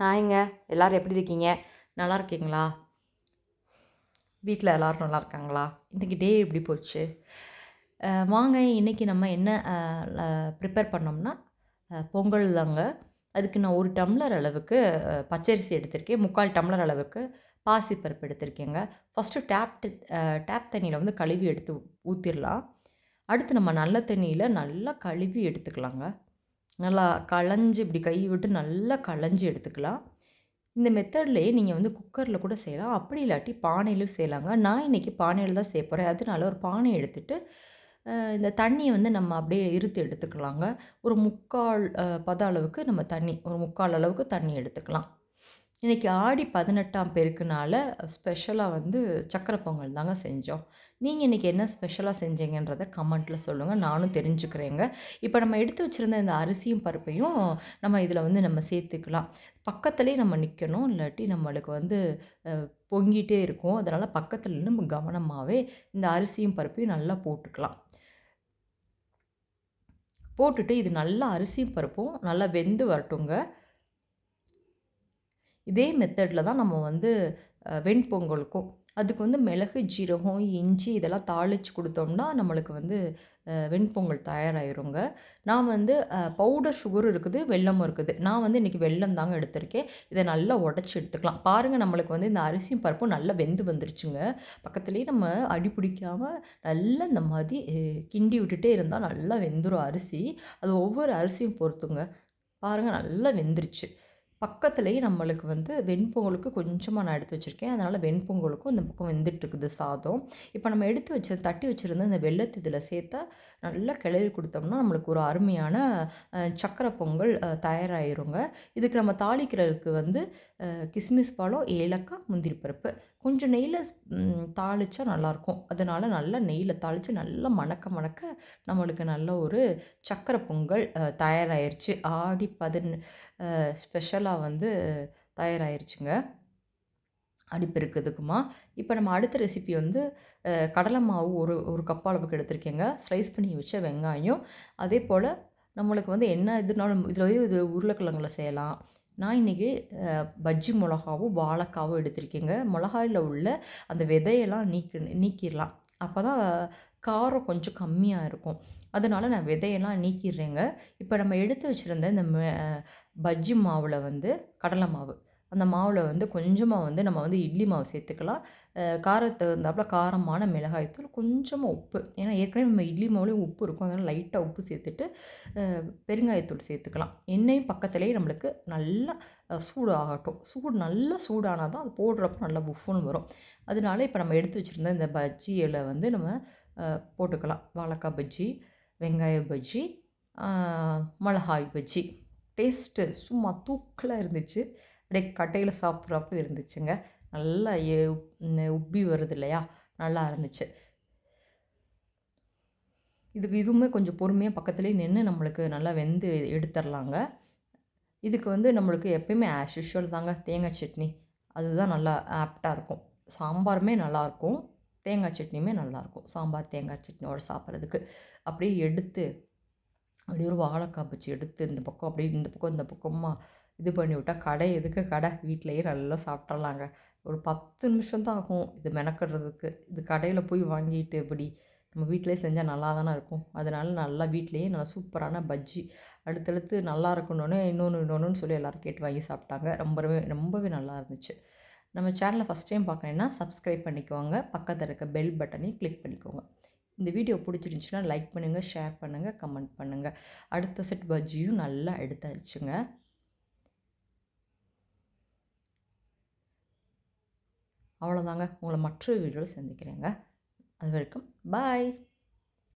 ஹாய்ங்க. எல்லோரும் எப்படி இருக்கீங்க? நல்லா இருக்கீங்களா வீட்டில் எல்லோரும் நல்லா இருக்காங்களா இன்றைக்கி டே எப்படி போச்சு? வாங்க இன்றைக்கி நம்ம என்ன ப்ரிப்பேர் பண்ணோம்னா பொங்கல் தாங்க. அதுக்கு நான் ஒரு டம்ளர் அளவுக்கு பச்சரிசி எடுத்திருக்கேன். முக்கால் டம்ளர் அளவுக்கு பாசிப்பருப்பு எடுத்திருக்கேங்க. ஃபஸ்ட்டு டேப் டேப் தண்ணியில் வந்து கழுவி எடுத்து ஊற்றிடலாம் அடுத்து நம்ம நல்ல தண்ணியில் நல்லா கழுவி எடுத்துக்கலாங்க. நல்லா களைஞ்சு இப்படி கை விட்டு நல்லா களைஞ்சு எடுத்துக்கலாம். இந்த மெத்தட்லேயே நீங்கள் வந்து குக்கரில் கூட செய்யலாம். அப்படி இல்லாட்டி பானையிலும் செய்யலாங்க. நான் இன்றைக்கி பானையில் தான் செய்ய போகிறேன் அதனால ஒரு பானை எடுத்துட்டு இந்த தண்ணியை வந்து நம்ம அப்படியே இருத்து எடுத்துக்கலாங்க. ஒரு முக்கால் பத அளவுக்கு நம்ம தண்ணி ஒரு முக்கால் அளவுக்கு தண்ணி எடுத்துக்கலாம். இன்றைக்கி ஆடி பதினெட்டாம் பெருக்குனால் ஸ்பெஷலாக வந்து சக்கரை பொங்கல் தாங்க செஞ்சோம். நீங்கள் இன்றைக்கி என்ன ஸ்பெஷலாக செஞ்சீங்கன்றத கமெண்ட்டில் சொல்லுங்கள் நானும் தெரிஞ்சுக்கிறேங்க. இப்போ நம்ம எடுத்து வச்சுருந்த இந்த அரிசியும் பருப்பையும் நம்ம இதில் வந்து நம்ம சேர்த்துக்கலாம். பக்கத்துலேயே நம்ம நிற்கணும் இல்லாட்டி நம்மளுக்கு வந்து பொங்கிட்டே இருக்கும். அதனால் பக்கத்தில் நம்ம கவனமாகவே இந்த அரிசியும் பருப்பையும் நல்லா போட்டுக்கலாம். போட்டுட்டு இது நல்லா அரிசியும் பருப்பும் நல்லா வெந்து வரட்டுங்க. இதே மெத்தடில் தான் நம்ம வந்து வெண்பொங்கலுக்கும் அதுக்கு வந்து மிளகு ஜீரகம் இஞ்சி இதெல்லாம் தாளித்து கொடுத்தோம்னா நம்மளுக்கு வந்து வெண்பொங்கல் தயாராகிருங்க நான் வந்து பவுடர் சுகரும் இருக்குது வெல்லமும் இருக்குது. நான் வந்து இன்றைக்கி வெல்லம் தாங்க எடுத்திருக்கேன். இதை நல்லா உடச்சி எடுத்துக்கலாம். பாருங்கள் நம்மளுக்கு வந்து இந்த அரிசியும் பருப்பும் நல்லா வெந்து வந்துருச்சுங்க. பக்கத்துலேயே நம்ம அடி பிடிக்காமல் நல்லா இந்த மாதிரி கிண்டி விட்டுட்டே இருந்தால் நல்லா வெந்துடும் அரிசி. அது ஒவ்வொரு அரிசியும் பொறுத்துங்க. பாருங்கள் நல்லா வெந்துருச்சு. பக்கத்துலேயே நம்மளுக்கு வந்து வெண்பொங்கலுக்கு கொஞ்சமாக நான் எடுத்து வச்சுருக்கேன். அதனால் வெண்பொங்கலுக்கும் இந்த பக்கம் வெந்துட்டுருக்குது சாதம். இப்போ நம்ம எடுத்து வச்சு தட்டி வச்சுருந்த இந்த வெள்ளத்து இதில் சேர்த்தா நல்லா கிளறி கொடுத்தோம்னா நம்மளுக்கு ஒரு அருமையான சக்கரை பொங்கல் தயாராகிருங்க இதுக்கு நம்ம தாளிக்கிறதுக்கு வந்து கிஸ்மிஸ் பழம் ஏலக்காய் முந்திரி பருப்பு கொஞ்சம் நெய்யில் தாளித்தா நல்லாயிருக்கும் அதனால் நல்லா நெய்யில் தாளித்து நல்லா மணக்க மணக்க நம்மளுக்கு நல்ல ஒரு சக்கரை பொங்கல் தயாராகிருச்சு தயாராயிருச்சு. ஆடி பதின ஸ்பெஷலாக வந்து தயாராயிருச்சுங்க. அடிப்பெருக்குதுக்குமா இப்போ நம்ம அடுத்த ரெசிபி வந்து கடலை மாவு ஒரு ஒரு கப் அளவுக்கு எடுத்திருக்கேங்க. ஸ்லைஸ் பண்ணி வச்ச வெங்காயம். அதே போல் நம்மளுக்கு வந்து என்ன இதுனாலும் இதில் இது உருளைக்கிழங்குல செய்யலாம். நான் இன்றைக்கி பஜ்ஜி மிளகாவும் வாழைக்காவும் எடுத்திருக்கேங்க. மிளகாயில் உள்ள அந்த விதையெல்லாம் நீக்கி நீக்கிடலாம். அப்போ தான் காரம் கொஞ்சம் கம்மியாக இருக்கும். அதனால் நான் விதையெல்லாம் நீக்கிடுறேங்க. இப்போ நம்ம எடுத்து வச்சுருந்த இந்த பஜ்ஜி மாவில் வந்து கடலை மாவு. அந்த மாவில் வந்து கொஞ்சமாக வந்து நம்ம வந்து இட்லி மாவு சேர்த்துக்கலாம். காரத்தை காரத்துக்கு தகுந்தாப்புல காரமான மிளகாய்த்தூள் கொஞ்சமாக உப்பு. ஏன்னா ஏற்கனவே நம்ம இட்லி மாவுலேயும் உப்பு இருக்கும். அதனால் லைட்டாக உப்பு சேர்த்துட்டு பெருங்காயத்தூள் சேர்த்துக்கலாம். எண்ணெயும் பக்கத்துலேயே நம்மளுக்கு நல்லா சூடாகட்டும். சூடு ஆகட்டும் சூடு நல்லா சூடானால் தான் அது போடுறப்போ நல்லா புஃப்னு வரும். அதனால இப்போ நம்ம எடுத்து வச்சுருந்த இந்த பஜ்ஜியில் வந்து நம்ம போட்டுக்கலாம். வாழைக்காய் பஜ்ஜி வெங்காய பஜ்ஜி மிளகாய் பஜ்ஜி. டேஸ்ட்டு சும்மா தூக்கலாக இருந்துச்சு. அப்படியே கட்டையில் சாப்பிட்றப்ப இருந்துச்சுங்க. நல்லா உப்பி வருது இல்லையா? நல்லா இருந்துச்சு. இதுக்கு இதுவுமே கொஞ்சம் பொறுமையாக பக்கத்துலேயே நின்று நம்மளுக்கு நல்லா வெந்து எடுத்துடலாங்க இதுக்கு வந்து நம்மளுக்கு எப்பயுமே ஆஸ் யூஷுவல் தாங்க. தேங்காய் சட்னி. அதுதான் நல்லா ஆப்டாக இருக்கும். சாம்பாருமே நல்லாயிருக்கும் தேங்காய் சட்னியுமே நல்லாயிருக்கும் சாம்பார் தேங்காய் சட்னியோட சாப்பிட்றதுக்கு. அப்படியே எடுத்து அப்படியே ஒரு வாழைக்காய் பச்சு எடுத்து இந்த பக்கம் அப்படியே இந்த பக்கம் இந்த பக்கமாக இது பண்ணி விட்டால் கடை எதுக்கு கடை? வீட்டிலையே நல்லா சாப்பிட்றலாங்க ஒரு பத்து நிமிஷம் தான் ஆகும் இது மெனக்கிடுறதுக்கு. இது கடையில் போய் வாங்கிட்டு இப்படி நம்ம வீட்டிலே செஞ்சால் நல்லா தானே இருக்கும். அதனால நல்லா வீட்லேயே நல்லா சூப்பரான பஜ்ஜி அடுத்தடுத்து நல்லா இருக்கணும்னு இன்னொன்று இன்னொன்றுன்னு சொல்லி எல்லோரும் கேட்டு வாங்கி சாப்பிட்டாங்க. ரொம்பவே ரொம்பவே நல்லா இருந்துச்சு. நம்ம சேனலை ஃபஸ்ட் டைம் பார்க்குறேன்னா சப்ஸ்கிரைப் பண்ணிக்கோங்க. பக்கத்தில் இருக்க பெல் பட்டனையும் கிளிக் பண்ணிக்கோங்க. இந்த வீடியோ பிடிச்சிருந்துச்சுன்னா லைக் பண்ணுங்கள் ஷேர் பண்ணுங்கள் கமெண்ட் பண்ணுங்கள் அடுத்த செட் பஜ்ஜியும் நல்லா எடுத்தாச்சுங்க. அவ்வளோதாங்க உங்களை மற்றொரு வீடியோவில் சந்திக்கிறேங்க. அது வரைக்கும் பாய்